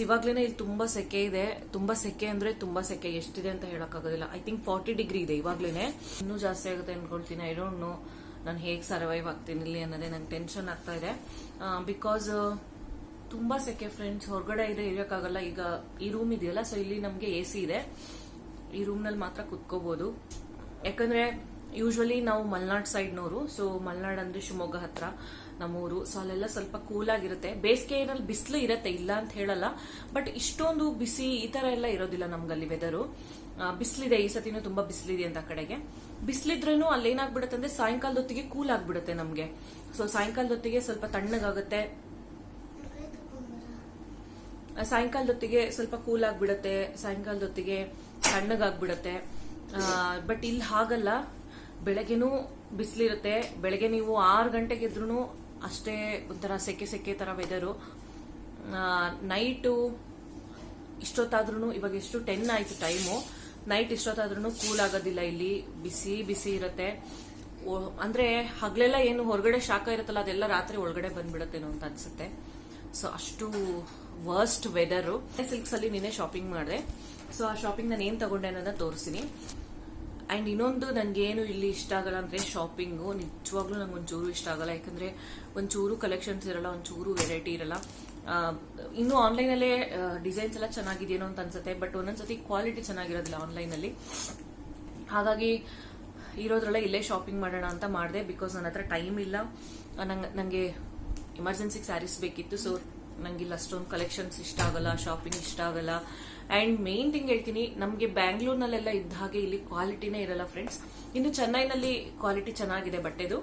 ಇವಾಗ್ಲೇನೆ ಇಲ್ಲಿ ತುಂಬಾ ಸೆಕೆ ಇದೆ. ತುಂಬಾ ಸೆಕೆ ಅಂದ್ರೆ ತುಂಬಾ ಸೆಕೆ. ಎಷ್ಟಿದೆ ಅಂತ ಹೇಳಕ್ಕಾಗೋದಿಲ್ಲ. ಐ ಥಿಂಕ್ ಫಾರ್ಟಿ ಡಿಗ್ರಿ ಇದೆ ಇವಾಗ್ಲೇನೆ. ಇನ್ನೂ ಜಾಸ್ತಿ ಆಗುತ್ತೆ ಅನ್ಕೊಳ್ತೀನಿ. ಐ ಡೋಂಟ್ ನೋ ನಾನು ಹೇಗೆ ಸರ್ವೈವ್ ಆಗ್ತೀನಿ ಇಲ್ಲಿ ಅನ್ನೋದೇ ನಂಗೆ ಟೆನ್ಷನ್ ಆಗ್ತಾ ಇದೆ. ಬಿಕಾಸ್ ತುಂಬಾ ಸೆಕೆ ಫ್ರೆಂಡ್ಸ್ ಹೊರಗಡೆ ಇದೆ ಇರೋಕ್ಕಾಗಲ್ಲ ಈಗ ಈ ರೂಮ್ ಇದೆಯಲ್ಲ ಸೊ ಇಲ್ಲಿ ನಮಗೆ ಎ ಸಿ ಇದೆ. ಈ ರೂಮ್ನಲ್ಲಿ ಮಾತ್ರ ಕುತ್ಕೋಬಹುದು ಯಾಕಂದ್ರೆ ಯೂಶ್ವಲಿ ನಾವು ಮಲ್ನಾಡ್ ಸೈಡ್ನವರು ಸೊ ಮಲ್ನಾಡ್ ಅಂದ್ರೆ ಶಿವಮೊಗ್ಗ ಹತ್ರ, ನಮ್ಮೂರು ಸೊ ಅಲ್ಲೆಲ್ಲ ಸ್ವಲ್ಪ ಕೂಲ್ ಆಗಿರುತ್ತೆ. ಬೇಸಿಗೆನಲ್ಲಿ ಬಿಸಿಲು ಇರುತ್ತೆ, ಇಲ್ಲ ಅಂತ ಹೇಳಲ್ಲ. ಬಟ್ ಇಷ್ಟೊಂದು ಬಿಸಿ ಈ ತರ ಎಲ್ಲ ಇರೋದಿಲ್ಲ ನಮ್ಗಲ್ಲಿ ವೆದರು ಬಿಸಿಲಿದೆ, ಈ ಸತಿನೂ ತುಂಬಾ ಬಿಸಿಲಿದೆ ಅಂತ ಕಡೆಗೆ. ಬಿಸಿಲಿದ್ರೂ ಅಲ್ಲಿ ಏನಾಗ್ಬಿಡುತ್ತೆ ಅಂದ್ರೆ ಸಾಯಂಕಾಲದ ಹೊತ್ತಿಗೆ ಕೂಲ್ ಆಗ್ಬಿಡುತ್ತೆ ನಮ್ಗೆ. ಸೊ ಸಾಯಂಕಾಲದ ಹೊತ್ತಿಗೆ ಸ್ವಲ್ಪ ತಣ್ಣಗಾಗುತ್ತೆ. ಸಾಯಂಕಾಲದ ಹೊತ್ತಿಗೆ ಸ್ವಲ್ಪ ಕೂಲ್ ಆಗ್ಬಿಡತ್ತೆ. ಸಾಯಂಕಾಲದ ಹೊತ್ತಿಗೆ ತಣ್ಣಗಾಗ್ಬಿಡತ್ತೆ ಬಟ್ ಇಲ್ಲಿ ಹಾಗಲ್ಲ. ಬೆಳಗ್ಗೆನೂ ಬಿಸಿಲಿರುತ್ತೆ. ಬೆಳಗ್ಗೆ ನೀವು ಆರು ಗಂಟೆಗೆ ಇದ್ರೂ ಅಷ್ಟೇ ಒಂಥರ ಸೆಕೆ ಸೆಕೆ ತರ ವೆದರು ನೈಟು ಇಷ್ಟೊತ್ತಾದ್ರೂ ಇವಾಗ ಎಷ್ಟು ಟೆನ್ ಆಯ್ತು ಟೈಮು ನೈಟ್ ಇಷ್ಟೊತ್ತಾದ್ರೂ ಕೂಲ್ ಆಗೋದಿಲ್ಲ ಇಲ್ಲಿ. ಬಿಸಿ ಬಿಸಿ ಇರುತ್ತೆ. ಅಂದ್ರೆ ಹಗಲೆಲ್ಲ ಏನು ಹೊರಗಡೆ ಶಾಖ ಇರುತ್ತಲ್ಲ, ಅದೆಲ್ಲ ರಾತ್ರಿ ಒಳಗಡೆ ಬಂದ್ಬಿಡತ್ತೇನೋ ಅಂತ ಅನ್ಸುತ್ತೆ. ಸೊ ಅಷ್ಟು ವರ್ಸ್ಟ್ ವೆದರ್ ಸಿಲ್ಕ್ಸ್ ಅಲ್ಲಿ ನಿನ್ನೆ ಶಾಪಿಂಗ್ ಮಾಡಿದೆ. ಸೊ ಆ ಶಾಪಿಂಗ್ ನಾನು ಏನ್ ತಗೊಂಡೆ ಅನ್ನೋದನ್ನ ತೋರಿಸ್ತೀನಿ. ಅಂಡ್ ಇನ್ನೊಂದು ಏನು ಇಲ್ಲಿ ಇಷ್ಟ ಆಗಲ್ಲ ಅಂದ್ರೆ ಶಾಪಿಂಗು ನಿಜವಾಗ್ಲೂ ನಂಗೆ ಒಂಚೂರು ಇಷ್ಟ ಆಗಲ್ಲ. ಯಾಕಂದ್ರೆ ಒಂಚೂರು ಕಲೆಕ್ಷನ್ಸ್ ಇರಲ್ಲ, ಒಂಚೂರು ವೆರೈಟಿ ಇರಲ್ಲ. ಇನ್ನು ಆನ್ಲೈನ್ ಅಲ್ಲೇ ಡಿಸೈನ್ಸ್ ಎಲ್ಲ ಚೆನ್ನಾಗಿದೆಯೇನೋ ಅಂತ ಅನ್ಸುತ್ತೆ ಬಟ್ ಒಂದೊಂದ್ಸತಿ ಕ್ವಾಲಿಟಿ ಚೆನ್ನಾಗಿರೋದಿಲ್ಲ ಆನ್ಲೈನ್ ಅಲ್ಲಿ. ಹಾಗಾಗಿ ಇರೋದ್ರಲ್ಲೇ ಇಲ್ಲೇ ಶಾಪಿಂಗ್ ಮಾಡೋಣ ಅಂತ ಮಾಡಿದೆ ಬಿಕಾಸ್ ನನ್ನ ಹತ್ರ ಟೈಮ್ ಇಲ್ಲ. ನಂಗೆ ನನಗೆ ಎಮರ್ಜೆನ್ಸಿಗೆ ಸ್ಯಾರೀಸ್ ಬೇಕಿತ್ತು ಸೊ ನಂಗಿಲ್ಲ ಅಷ್ಟೊಂದು ಕಲೆಕ್ಷನ್ಸ್ ಇಷ್ಟ ಆಗಲ್ಲ ಶಾಪಿಂಗ್ ಇಷ್ಟ ಆಗಲ್ಲ. ಅಂಡ್ ಮೇನ್ ಥಿಂಗ್ ಹೇಳ್ತೀನಿ, ನಮಗೆ ಬ್ಯಾಂಗ್ಳೂರ್ನಲ್ಲೆಲ್ಲ ಇದ್ದ ಹಾಗೆ ಇಲ್ಲಿ ಕ್ವಾಲಿಟಿನೇ ಇರಲ್ಲ ಫ್ರೆಂಡ್ಸ್ ಇನ್ನು ಚೆನ್ನೈನಲ್ಲಿ ಕ್ವಾಲಿಟಿ ಚೆನ್ನಾಗಿದೆ ಬಟ್ಟೆದು.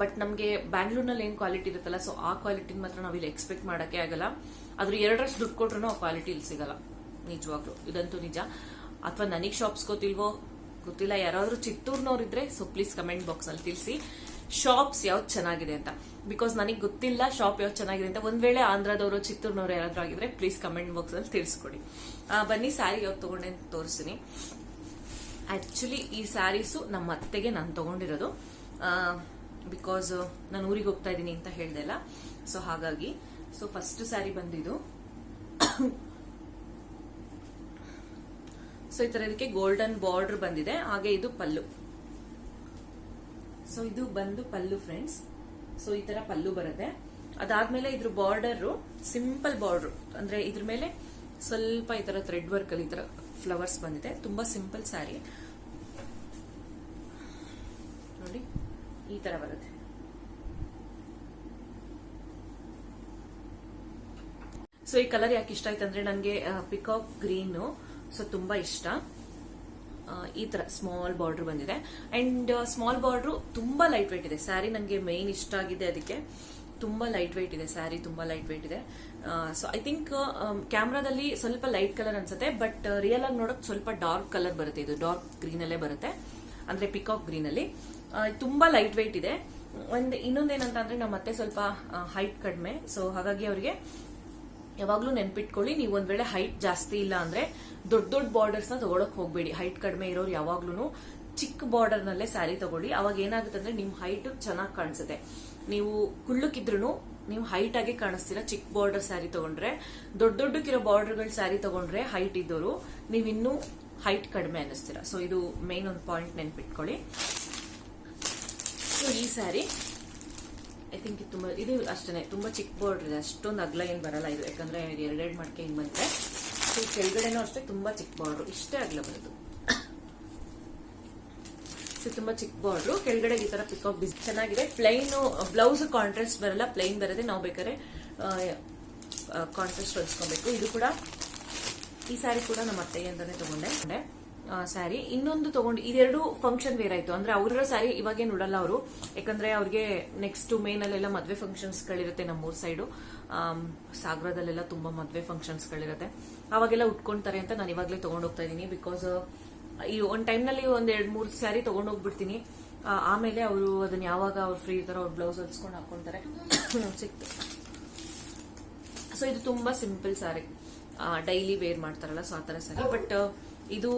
ಬಟ್ ನಮಗೆ ಬ್ಯಾಂಗ್ಳೂರ್ನಲ್ಲಿ ಏನು ಕ್ವಾಲಿಟಿ ಇರುತ್ತಲ್ಲ ಸೊ ಆ ಕ್ವಾಲಿಟಿ ಮಾತ್ರ ನಾವು ಇಲ್ಲಿ ಎಕ್ಸ್ಪೆಕ್ಟ್ ಮಾಡೋಕ್ಕೆ ಆಗಲ್ಲ. ಅದ್ರ ಎರಡರಷ್ಟು ದುಡ್ಡು ಕೊಟ್ರೂ ಆ ಕ್ವಾಲಿಟಿ ಇಲ್ಲಿ ಸಿಗಲ್ಲ, ನಿಜವಾಗ್ಲೂ. ಇದಂತೂ ನಿಜ. ಅಥವಾ ನನಗೆ ಶಾಪ್ಸ್ ಗೊತ್ತಿಲ್ವೋ? ಗೊತ್ತಿಲ್ಲ. ಯಾರಾದ್ರೂ ಚಿತ್ತೂರ್ನವ್ರಿದ್ರೆ ಸೊ ಪ್ಲೀಸ್ ಕಮೆಂಟ್ ಬಾಕ್ಸ್ ಅಲ್ಲಿ ತಿಳಿಸಿ. ಶಾಪ್ಸ್ ಯಾವ್ದು ಚೆನ್ನಾಗಿದೆ ಅಂತ. ಬಿಕಾಸ್ ನನಗೆ ಗೊತ್ತಿಲ್ಲ ಶಾಪ್ ಯಾವ್ದು ಚೆನ್ನಾಗಿದೆ ಅಂತ. ಒಂದ್ ವೇಳೆ ಆಂಧ್ರದವರು, ಚಿತ್ತೂರ್ನವ್ರು ಯಾರಾದ್ರೂ ಆಗಿದ್ರೆ ಪ್ಲೀಸ್ ಕಮೆಂಟ್ ಬಾಕ್ಸ್ ಅಲ್ಲಿ ತಿಳಿಸ್ಕೊಡಿ. ಬನ್ನಿ ಸ್ಯಾರಿ ಯಾವ್ದು ತಗೊಂಡೆ ಅಂತ ತೋರಿಸ್ತೀನಿ. ಆಕ್ಚುಲಿ ಈ ಸ್ಯಾರೀಸು ನಮ್ಮ ಅತ್ತೆಗೆ ನಾನು ತಗೊಂಡಿರೋದು. ಬಿಕಾಸ್ ನಾನು ಊರಿಗೆ ಹೋಗ್ತಾ ಇದ್ದೀನಿ ಅಂತ ಹೇಳ್ದೆಲ್ಲ ಸೊ ಹಾಗಾಗಿ ಸೊ ಫಸ್ಟ್ ಸ್ಯಾರಿ ಬಂದಿದ್ದು. <coughs> ಸೊ ಈ ತರ ಇದಕ್ಕೆ ಗೋಲ್ಡನ್ ಬಾರ್ಡರ್ ಬಂದಿದೆ. ಹಾಗೆ ಇದು ಪಲ್ಲು. ಸೊ ಇದು ಬಂದು ಪಲ್ಲು ಫ್ರೆಂಡ್ಸ್ ಸೊ ಈ ತರ ಪಲ್ಲು ಬರುತ್ತೆ. ಅದಾದ್ಮೇಲೆ ಇದ್ರ ಬಾರ್ಡರ್ ಸಿಂಪಲ್ ಬಾರ್ಡರ್ ಅಂದ್ರೆ ಇದ್ರ ಮೇಲೆ ಸ್ವಲ್ಪ ಈ ತರ ಥ್ರೆಡ್ ವರ್ಕ್ ಅಲ್ಲಿ ಈ ತರ ಫ್ಲವರ್ಸ್ ಬಂದಿದೆ. ತುಂಬಾ ಸಿಂಪಲ್ ಸ್ಯಾರಿ ನೋಡಿ ಈ ತರ ಬರುತ್ತೆ. ಸೊ ಈ ಕಲರ್ ಯಾಕೆ ಇಷ್ಟ ಆಯ್ತು ಅಂದ್ರೆ ನನಗೆ ಪಿಕಾಕ್ ಗ್ರೀನ್ ಸೊ ತುಂಬಾ ಇಷ್ಟ. ಈ ತರ ಸ್ಮಾಲ್ ಬಾರ್ಡರ್ ಬಂದಿದೆ. ಅಂಡ್ ಸ್ಮಾಲ್ ಬಾರ್ಡರ್ ತುಂಬಾ ಲೈಟ್ ವೇಟ್ ಇದೆ. ಸ್ಯಾರಿ ನನಗೆ ಮೇನ್ ಇಷ್ಟ ಆಗಿದೆ ಅದಕ್ಕೆ. ತುಂಬಾ ಲೈಟ್ ವೇಟ್ ಇದೆ ಸ್ಯಾರಿ ತುಂಬಾ ಲೈಟ್ ವೇಟ್ ಇದೆ ಸೊ ಐ ಥಿಂಕ್ ಕ್ಯಾಮ್ರಾದಲ್ಲಿ ಸ್ವಲ್ಪ ಲೈಟ್ ಕಲರ್ ಅನ್ಸುತ್ತೆ ಬಟ್ ರಿಯಲ್ ಆಗಿ ನೋಡೋಕೆ ಸ್ವಲ್ಪ ಡಾರ್ಕ್ ಕಲರ್ ಬರುತ್ತೆ ಇದು. ಡಾರ್ಕ್ ಗ್ರೀನ್ ಅಲ್ಲೇ ಬರುತ್ತೆ. ಅಂದ್ರೆ ಪಿಕಾಕ್ ಗ್ರೀನ್ ಅಲ್ಲಿ. ತುಂಬಾ ಲೈಟ್ ವೆಯ್ಟ್ ಇದೆ. ಒಂದ್ ಇನ್ನೊಂದೇನಂತ ಅಂದ್ರೆ ನಮ್ಮ ಮತ್ತೆ ಸ್ವಲ್ಪ ಹೈಟ್ ಕಡಿಮೆ. ಸೊ ಹಾಗಾಗಿ ಅವರಿಗೆ ಯಾವಾಗ್ಲೂ ನೆನ್ಪಿಟ್ಕೊಳ್ಳಿ, ನೀವು ಒಂದ್ ವೇಳೆ ಹೈಟ್ ಜಾಸ್ತಿ ಇಲ್ಲ ಅಂದ್ರೆ ದೊಡ್ಡ ದೊಡ್ಡ ಬಾರ್ಡರ್ಸ್ನ ತಗೊಳಕ್ ಹೋಗ್ಬೇಡಿ. ಹೈಟ್ ಕಡಿಮೆ ಇರೋರು ಯಾವಾಗ್ಲೂ ಚಿಕ್ಕ ಬಾರ್ಡರ್ ನಲ್ಲೇ ಸ್ಯಾರಿ ತಗೊಳ್ಳಿ. ಅವಾಗ ಏನಾಗುತ್ತೆ ಅಂದ್ರೆ ನಿಮ್ ಹೈಟ್ ಚೆನ್ನಾಗಿ ಕಾಣಿಸುತ್ತೆ. ನೀವು ಕುಳ್ಳಕ್ಕಿದ್ರು ನೀವು ಹೈಟ್ ಆಗಿ ಕಾಣಿಸ್ತೀರಾ ಚಿಕ್ಕ ಬಾರ್ಡರ್ ಸ್ಯಾರಿ ತಗೊಂಡ್ರೆ. ದೊಡ್ಡ ದೊಡ್ಡಕ್ಕಿರೋ ಬಾರ್ಡರ್ಗಳ ಸ್ಯಾರಿ ತಗೊಂಡ್ರೆ ಹೈಟ್ ಇದ್ದವರು ನೀವಿನ್ನೂ ಹೈಟ್ ಕಡಿಮೆ ಅನ್ನಿಸ್ತೀರಾ. ಸೊ ಇದು ಮೇನ್ ಒಂದು ಪಾಯಿಂಟ್ ನೆನ್ಪಿಟ್ಕೊಳ್ಳಿ. ಸೊ ಈ ಸ್ಯಾರಿ ಐ ಥಿಂಕ್ ಇದು ತುಂಬಾ, ಇದು ಅಷ್ಟೇ ತುಂಬ ಚಿಕ್ಕ ಬಾರ್ಡರ್ ಇದೆ. ಅಷ್ಟೊಂದು ಅಗ್ಲ ಏನು ಬರಲ್ಲ ಇದು. ಯಾಕಂದ್ರೆ ಎರಡೆರಡು ಮಡಕೆ ಹಿಂಗೆ ಬಂದರೆ ಸೊ ಕೆಳಗಡೆನೂ ಅಷ್ಟೇ ತುಂಬ ಚಿಕ್ಕ ಬಾರ್ಡ್ರು ಇಷ್ಟೇ ಅಗ್ಲ ಬರೋದು ಸೊ ತುಂಬ ಚಿಕ್ಕ ಬಾರ್ಡ್ರು ಕೆಳಗಡೆ ಈ ಥರ ಪಿಕಪ್ ಬಿಸ್ ಚೆನ್ನಾಗಿದೆ. ಪ್ಲೈನು ಬ್ಲೌಸ್ ಕಾಂಟ್ರಾಸ್ಟ್ ಬರಲ್ಲ. ಪ್ಲೈನ್ ಬರುತ್ತೆ ನಾವು ಬೇಕಾದ್ರೆ ಕಾಂಟ್ರಾಸ್ಟ್ ಹೊಲಿಸ್ಕೊಬೇಕು. ಇದು ಕೂಡ, ಈ ಸ್ಯಾರಿ ಕೂಡ ನಮ್ಮ ಅತ್ತೆಗೆ ಅಂತಾನೆ ತಗೊಂಡೆ. ಸ್ಯಾರಿ ಇನ್ನೊಂದು ತಗೊಂಡು ಇದೆರಡು ಫಂಕ್ಷನ್ ವೇರ್ ಆಯ್ತು. ಅಂದ್ರೆ ಅವ್ರ ಸ್ಯಾರಿ ಇವಾಗೇನು ಉಡಲ್ಲ ಅವರು. ಯಾಕಂದ್ರೆ ಅವ್ರಿಗೆ ನೆಕ್ಸ್ಟ್ ಮೇನ್ ಅಲ್ಲೆಲ್ಲ ಮದ್ವೆ ಫಂಕ್ಷನ್ಸ್ ಗಳಿರುತ್ತೆ ನಮ್ಮೂರ್ ಸೈಡು ಸಾಗರದಲ್ಲೆಲ್ಲ ತುಂಬಾ ಮದ್ವೆ ಫಂಕ್ಷನ್ಸ್ ಗಳಿರುತ್ತೆ ಅವಾಗೆಲ್ಲ ಉಟ್ಕೊಂತಾರೆ ಅಂತ ನಾನು ಇವಾಗಲೇ ಹೋಗ್ತಾ ಇದೀನಿ ಬಿಕಾಸ್ ಈ ಒಂದ್ ಟೈಮ್ನಲ್ಲಿ ಒಂದ್ ಎರಡ್ ಮೂರ್ ಸ್ಯಾರಿ ತಗೊಂಡೋಗ್ಬಿಡ್ತೀನಿ. ಆಮೇಲೆ ಅವರು ಅದನ್ನ ಯಾವಾಗ ಅವ್ರು ಫ್ರೀ ಇರ್ತಾರೋ ಅವ್ರ ಬ್ಲೌಸ್ ಹೊಲ್ಸ್ಕೊಂಡು ಹಾಕೊಂತಾರೆ <coughs> ಸಿಕ್ತು. ಸೊ ಇದು ತುಂಬಾ ಸಿಂಪಲ್ ಸ್ಯಾರಿ ಡೈಲಿ ವೇರ್ ಮಾಡ್ತಾರಲ್ಲ ಸೊ ಆ ಥರ ಸ್ಯಾರಿ ಬಟ್ ಇದು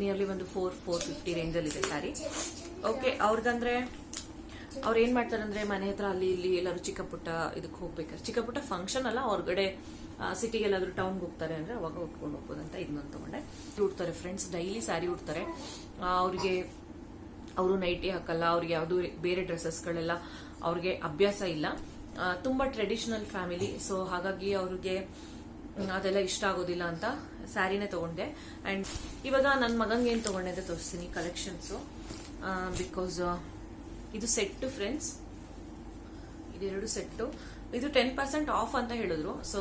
ನಿಯರ್ಲಿ ಒಂದು ಫೋರ್ ಫೋರ್ ಫಿಫ್ಟಿ ರೇಂಜ್ ಅಲ್ಲಿ ಇದೆ ಸ್ಯಾರಿ ಓಕೆ ಅವ್ರದಂದ್ರೆ ಅವ್ರು ಏನು ಮಾಡ್ತಾರೆ ಅಂದರೆ ಮನೆ ಹತ್ರ ಅಲ್ಲಿ ಇಲ್ಲಿ ಎಲ್ಲರೂ ಚಿಕ್ಕ ಪುಟ್ಟ ಇದಕ್ಕೆ ಹೋಗ್ಬೇಕಾದ್ರೆ ಚಿಕ್ಕ ಪುಟ್ಟ ಫಂಕ್ಷನ್ ಅಲ್ಲ, ಹೊರಗಡೆ ಸಿಟಿಗೆ ಎಲ್ಲಾದ್ರೂ ಟೌನ್ಗೆ ಹೋಗ್ತಾರೆ ಅಂದ್ರೆ ಅವಾಗ ಉಟ್ಕೊಂಡು ಹೋಗ್ಬೋದಂತ ಇದನ್ನೊಂದು ತಗೊಂಡೆ. ಉಡ್ತಾರೆ ಫ್ರೆಂಡ್ಸ್ ಡೈಲಿ ಸ್ಯಾರಿ ಉಡ್ತಾರೆ. ಅವ್ರಿಗೆ ಅವರು ನೈಟಿ ಹಾಕಲ್ಲ, ಅವ್ರಿಗೆ ಯಾವುದು ಬೇರೆ ಡ್ರೆಸ್ಸಸ್ಗಳೆಲ್ಲ ಅವ್ರಿಗೆ ಅಭ್ಯಾಸ ಇಲ್ಲ. ತುಂಬ ಟ್ರೆಡಿಷನಲ್ ಫ್ಯಾಮಿಲಿ ಸೊ ಹಾಗಾಗಿ ಅವ್ರಿಗೆ ಅದೆಲ್ಲ ಇಷ್ಟ ಆಗೋದಿಲ್ಲ ಅಂತ ಸ್ಯಾರಿನೇ ತಗೊಂಡೆ. ಅಂಡ್ ಇವಾಗ ನನ್ನ ಮಗಂಗೆ ಏನು ತಗೊಂಡೆ ಅಂತ ತೋರಿಸ್ತೀನಿ ಕಲೆಕ್ಷನ್ಸು ಬಿಕಾಸ್ ಇದು ಸೆಟ್ಟು ಫ್ರೆಂಡ್ಸ್ ಇದೆರಡು ಸೆಟ್ಟು ಇದು ಟೆನ್ ಪರ್ಸೆಂಟ್ ಆಫ್ ಅಂತ ಹೇಳಿದ್ರು. ಸೊ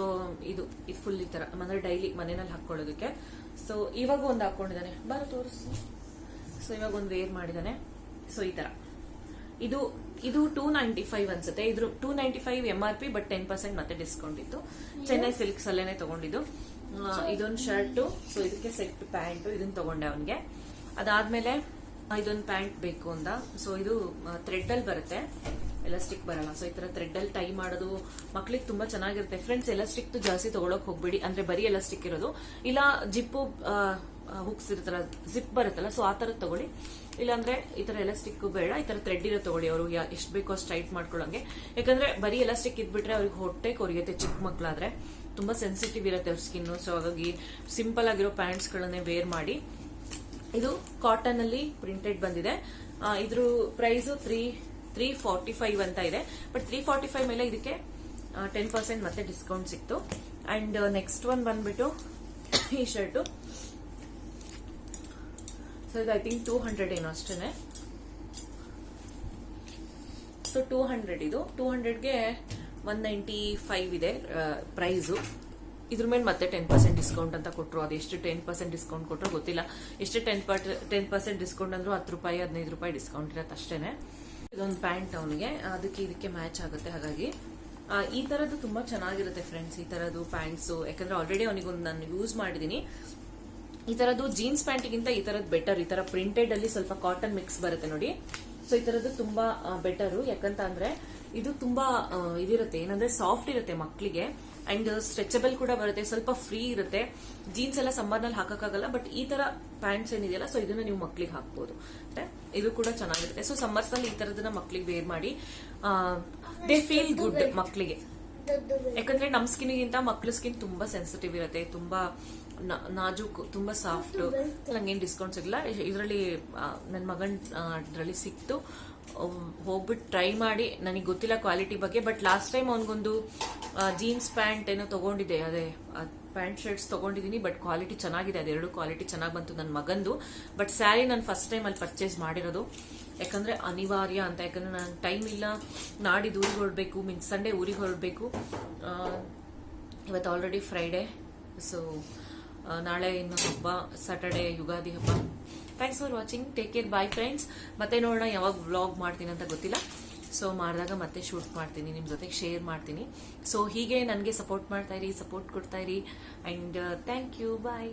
ಇದು ಇದು ಫುಲ್ ಈ ತರ. ಅಂದ್ರೆ ಡೈಲಿ ಮನೆಯಲ್ಲಿ ಹಾಕೊಳ್ಳೋದಕ್ಕೆ ಸೊ ಇವಾಗ ಒಂದು ಹಾಕೊಂಡಿದ್ದಾನೆ. ಬರ ತೋರಿಸು. ಸೊ ಇವಾಗ ಒಂದು ವೇರ್ ಮಾಡಿದ್ದಾನೆ. ಸೊ ಈ ತರ. ಇದು ಇದು ಟೂ ನೈಂಟಿ ಫೈವ್ ಅನ್ಸುತ್ತೆ. ಇದ್ರ two ninety five M R P but ten percent ಮತ್ತೆ ಡಿಸ್ಕೌಂಟ್ ಇತ್ತು. ಚೆನ್ನೈ ಸಿಲ್ಕ್ಸ್ ಅಲ್ಲೇನೆ ತಗೊಂಡಿದ್ದು. ಇದೊಂದು ಶರ್ಟು ಸೊ ಇದಕ್ಕೆ ಸೆಟ್ ಪ್ಯಾಂಟ್ ಇದನ್ನ ತಗೊಂಡೆ ಅವನ್ಗೆ. ಅದಾದ್ಮೇಲೆ ಇದೊಂದು ಪ್ಯಾಂಟ್ ಬೇಕು ಅಂತ ಸೊ ಇದು ಥ್ರೆಡ್ ಅಲ್ಲಿ ಬರುತ್ತೆ. ಎಲಾಸ್ಟಿಕ್ ಬರಲ್ಲ. ಸೊ ಈ ತರ ಥ್ರೆಡ್ ಅಲ್ಲಿ ಟೈ ಮಾಡೋದು ಮಕ್ಳಿಗೆ ತುಂಬಾ ಚೆನ್ನಾಗಿರುತ್ತೆ. ಫ್ರೆಂಡ್ಸ್ ಎಲಾಸ್ಟಿಕ್ ಜಾಸ್ತಿ ತಗೊಳಕ್ ಹೋಗ್ಬೇಡಿ. ಅಂದ್ರೆ ಬರೀ ಎಲಾಸ್ಟಿಕ್ ಇರೋದು. ಇಲ್ಲ ಜಿಪ್ಪು ಹುಕ್ಸ್ ಇರುತ್ತಲ್ಲ ಜಿಪ್ ಬರುತ್ತಲ್ಲ ಸೊ ಆ ಥರದ್ದು ತಗೊಳ್ಳಿ. ಇಲ್ಲಾಂದ್ರೆ ಈ ತರ ಎಲಾಸ್ಟಿಕ್ ಬೇಡ, ಈ ತರ ಥ್ರೆಡ್ ಇರೋ ತಗೊಳ್ಳಿ ಅವರು ಎಷ್ಟು ಬೇಕೋ ಅಷ್ಟು ಟೈಟ್ ಮಾಡ್ಕೊಳ್ಳೋಂಗೆ. ಯಾಕಂದ್ರೆ ಬರೀ ಎಲಾಸ್ಟಿಕ್ ಇದ್ಬಿಟ್ರೆ ಅವ್ರಿಗೆ ಹೊಟ್ಟೆ ಕೊರಿಯುತ್ತೆ ಚಿಕ್ಕ ಮಕ್ಕಳಾದ್ರೆ ತುಂಬಾ ಸೆನ್ಸಿಟಿವ್ ಇರುತ್ತೆ ಅವ್ರ ಸ್ಕಿನ್ ಸೊ ಹಾಗಾಗಿ ಸಿಂಪಲ್ ಆಗಿರೋ ಪ್ಯಾಂಟ್ಸ್ ಗಳನ್ನೇ ವೇರ್ ಮಾಡಿ. ಇದು ಕಾಟನ್ ಅಲ್ಲಿ ಪ್ರಿಂಟೆಡ್ ಬಂದಿದೆ. ಇದ್ರ price three three forty five ಅಂತ ಇದೆ. ಬಟ್ ತ್ರೀ ಫಾರ್ಟಿ ಫೈವ್ ಮೇಲೆ ಇದಕ್ಕೆ ಟೆನ್ ಪರ್ಸೆಂಟ್ ಮತ್ತೆ ಡಿಸ್ಕೌಂಟ್ ಸಿಕ್ತು. ಅಂಡ್ ನೆಕ್ಸ್ಟ್ ಒನ್ ಬಂದ್ಬಿಟ್ಟು, ಈ ಶರ್ಟು ಸೊ ಇದು ಐ ಥಿಂಕ್ ಟೂ ಹಂಡ್ರೆಡ್ ಏನೋ ಅಷ್ಟೇ ಸೊ ಟೂ ಹಂಡ್ರೆಡ್ ಇದು. ಟೂ ಹಂಡ್ರೆಡ್ಗೆ ಒನ್ ನೈಂಟಿ ಫೈವ್ ಇದೆ ಪ್ರೈಸು ಇದ್ರ ಮೇಲೆ ಮತ್ತೆ ಟೆನ್ ಪರ್ಸೆಂಟ್ ಡಿಸ್ಕೌಂಟ್ ಅಂತ ಕೊಟ್ಟರು ಅದು ಎಷ್ಟು ಟೆನ್ ಪರ್ಸೆಂಟ್ ಡಿಸ್ಕೌಂಟ್ ಕೊಟ್ಟರು ಗೊತ್ತಿಲ್ಲ. ಎಷ್ಟು ten per ten percent discount ಅಂದ್ರೂ ಹತ್ತು ರೂಪಾಯಿ, ಹದಿನೈದು ರೂಪಾಯಿ ಡಿಸ್ಕೌಂಟ್ ಇರತ್ತೆ ಅಷ್ಟೇ ಇದೊಂದು ಪ್ಯಾಂಟ್ ಅವನಿಗೆ. ಅದಕ್ಕೆ ಇದಕ್ಕೆ ಮ್ಯಾಚ್ ಆಗುತ್ತೆ, ಹಾಗಾಗಿ. ಈ ಥರದ್ದು ತುಂಬ ಚೆನ್ನಾಗಿರುತ್ತೆ ಫ್ರೆಂಡ್ಸ್ ಈ ಥರದ್ದು ಪ್ಯಾಂಟ್ಸು ಯಾಕಂದರೆ ಆಲ್ರೆಡಿ ಅವನಿಗೊಂದು ನಾನು ಯೂಸ್ ಮಾಡಿದೀನಿ. ಈ ತರದ್ದು ಜೀನ್ಸ್ ಪ್ಯಾಂಟ್ಗಿಂತ ಈ ತರದ್ ಬೆಟರ್ ಈ ತರ ಪ್ರಿಂಟೆಡ್ ಅಲ್ಲಿ ಸ್ವಲ್ಪ ಕಾಟನ್ ಮಿಕ್ಸ್ ಬರುತ್ತೆ ನೋಡಿ. ಸೊ ಈ ತರದ್ದು ತುಂಬಾ ಬೆಟರ್ ಯಾಕಂತ ಅಂದ್ರೆ ಇದು ತುಂಬಾ ಇದಿರುತ್ತೆ. ಏನಂದ್ರೆ ಸಾಫ್ಟ್ ಇರುತ್ತೆ ಮಕ್ಕಳಿಗೆ ಅಂಡ್ ಸ್ಟ್ರೆಚಬಲ್ ಕೂಡ ಬರುತ್ತೆ. ಸ್ವಲ್ಪ ಫ್ರೀ ಇರುತ್ತೆ. ಜೀನ್ಸ್ ಎಲ್ಲ ಸಮ್ಮರ್ನಲ್ಲಿ ಹಾಕಕ್ಕಾಗಲ್ಲ ಬಟ್ ಈ ತರ ಪ್ಯಾಂಟ್ಸ್ ಏನಿದೆಯಲ್ಲ ಸೊ ಇದನ್ನ ನೀವು ಮಕ್ಕಳಿಗೆ ಹಾಕ್ಬೋದು. ಇದು ಕೂಡ ಚೆನ್ನಾಗಿರುತ್ತೆ. ಸೊ ಸಮ್ಮರ್ಸ್ನಲ್ಲಿ ಈ ತರದನ್ನ ಮಕ್ಕಳಿಗೆ ವೇರ್ ಮಾಡಿ ದೇ ಫೀಲ್ ಗುಡ್ ಮಕ್ಕಳಿಗೆ ಯಾಕಂದ್ರೆ ನಮ್ ಸ್ಕಿನ್ಗಿಂತ ಮಕ್ಳ ಸ್ಕಿನ್ ತುಂಬಾ ಸೆನ್ಸಿಟಿವ್ ಇರುತ್ತೆ. ತುಂಬಾ ನಾಜೂಕು ತುಂಬಾ ಸಾಫ್ಟ್ ನಂಗೇನು ಡಿಸ್ಕೌಂಟ್ ಸಿಗಲ್ಲ ಇದರಲ್ಲಿ ನನ್ನ ಮಗನ್ ಇದರಲ್ಲಿ ಸಿಕ್ತು. ಹೋಗ್ಬಿಟ್ಟು ಟ್ರೈ ಮಾಡಿ. ನನಗೆ ಗೊತ್ತಿಲ್ಲ ಕ್ವಾಲಿಟಿ ಬಗ್ಗೆ ಬಟ್ ಲಾಸ್ಟ್ ಟೈಮ್ ಅವನಿಗೊಂದು ಜೀನ್ಸ್ ಪ್ಯಾಂಟ್ ಏನೋ ತಗೊಂಡಿದ್ದೆ. ಅದೇ ಪ್ಯಾಂಟ್ ಶರ್ಟ್ಸ್ ತಗೊಂಡಿದ್ದೀನಿ ಬಟ್ ಕ್ವಾಲಿಟಿ ಚೆನ್ನಾಗಿದೆ. ಅದೆರಡು ಕ್ವಾಲಿಟಿ ಚೆನ್ನಾಗಿ ಬಂತು ನನ್ನ ಮಗಂದು. ಬಟ್ ಸ್ಯಾರಿ ನಾನು ಫಸ್ಟ್ ಟೈಮ್ ಅಲ್ಲಿ ಪರ್ಚೇಸ್ ಮಾಡಿರೋದು. ಯಾಕಂದ್ರೆ ಅನಿವಾರ್ಯ ಅಂತ. ಯಾಕಂದ್ರೆ ನಾನು ಟೈಮ್ ಇಲ್ಲ. ನಾಡಿದ್ದು ಊರಿಗೆ ಹೊರಡ್ಬೇಕು. ಮೀನ್ಸ್ ಸಂಡೇ ಊರಿಗೆ ಹೊರಡಬೇಕು. ಇವತ್ತು ಆಲ್ರೆಡಿ ಫ್ರೈಡೇ ಸೊ ನಾಳೆ ಇನ್ನು ಹಬ್ಬ ಸಾಟರ್ಡೆ ಯುಗಾದಿ ಹಬ್ಬ. Thanks for watching take care bye friends ಮತ್ತೆ ನೋಡೋಣ, ಯಾವಾಗ ವ್ಲಾಗ್ ಮಾಡ್ತೀನಿ ಅಂತ ಗೊತ್ತಿಲ್ಲ. ಸೊ ಮಾಡಿದಾಗ ಮತ್ತೆ ಶೂಟ್ ಮಾಡ್ತೀನಿ ನಿಮ್ಮ ಜೊತೆಗೆ ಶೇರ್ ಮಾಡ್ತೀನಿ. ಸೊ ಹೀಗೆ ನನಗೆ ಸಪೋರ್ಟ್ ಮಾಡ್ತಾ ಇರಿ ಸಪೋರ್ಟ್ ಕೊಡ್ತಾ ಇರಿ. And thank you bye